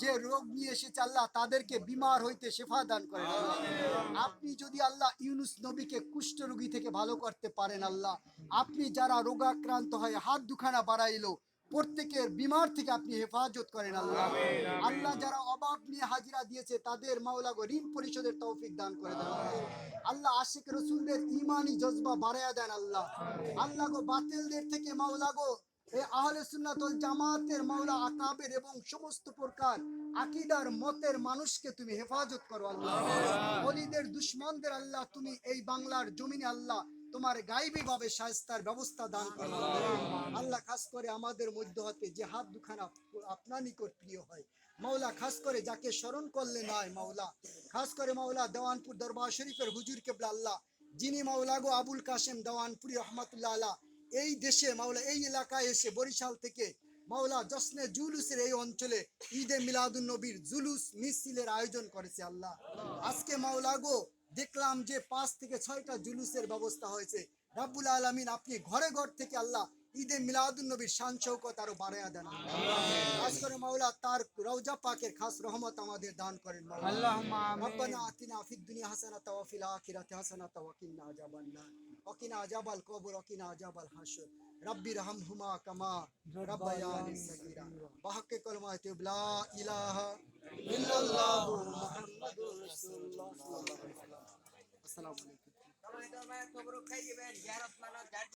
যে রোগ নিয়ে এসেছে আল্লাহ তাদেরকে বিমার হইতে শেফা দান করেন আপনি যদি আল্লাহ ইউনুস নবীকে কুষ্ঠ রোগী থেকে ভালো করতে পারেন আল্লাহ আপনি যারা রোগাক্রান্ত হয় হাত দুখানা বাড়াইলো প্রত্যেকের বিমার থেকে আপনি হেফাজত করেন আল্লাহ। আল্লাহ যারা অভাব নিয়ে হাজিরা দিয়েছে তাদের মাওলা গো ঋণ পরিশোধের তৌফিক দান করে দেন। আল্লাহ। আল্লাহ আশিক রসুলদের ইমানি জজবা বাড়ায়া দেন আল্লাহ। আল্লাহ গো বাতিলদের থেকে মাওলা গো আহলে জামাতের মাওলা আকাবের এবং সমস্ত প্রকার আকিদার মতের মানুষকে তুমি হেফাজত করো আল্লাহ। অলিদের দুশ্মনদের আল্লাহ তুমি এই বাংলার জমিনে আল্লাহ তোমার ভাবে ব্যবস্থা দান করো। আল্লাহ খাস করে আমাদের মধ্য হতে যে হাত দুখানা আপনার নিকট প্রিয় হয়। মাওলা খাস করে যাকে স্মরণ করলে নয় মাওলা। খাস করে মাওলা দেওয়ানপুর দরবার শরীফের হুজুর কেবলা আল্লাহ। যিনি মাওলা গো আবুল কাশেম দেওয়ানপুরি রহমতুল্লাহ আল্লাহ এই দেশে মাওলা, এই এলাকায় এসে বরিশাল থেকে মাওলা জশ্নে জুলুসের এই অঞ্চলে ঈদে মিলাদুন নবীর জুলুস মিছিলের আয়োজন করেছে আল্লাহ। আজকে মাওলা গো, দেখলাম যে পাঁচ থেকে ছয়টা জুলুসের ব্যবস্থা হয়েছে। রাব্বুল আলমিন, আপনি ঘরে ঘর থেকে আল্লাহ ঈদে মিলাদুলনবীর শান চৌকত আরও বাড়াইয়া দেন। খাস করে মাওলা তার রওজা পাকের খাস রহমত আমাদের দান করেন রব্বানা আতিনা ফিদ দুনিয়া হাসানাতা ওয়া ফিল আখিরাতি হাসানাতা ওয়া কিনা আযাবান নার। ওয়া কিনা কবর ওয়া কিনা আযাবাল হাশর। রব্বি রহমহুমা কামা রব্বায়ানি সগীরা। বাহাক্কে কলমা তিবলা ইলাহা ইল্লাল্লাহু মুহাম্মাদুর রাসূলুল্লাহ। আসসালামু আলাইকুম।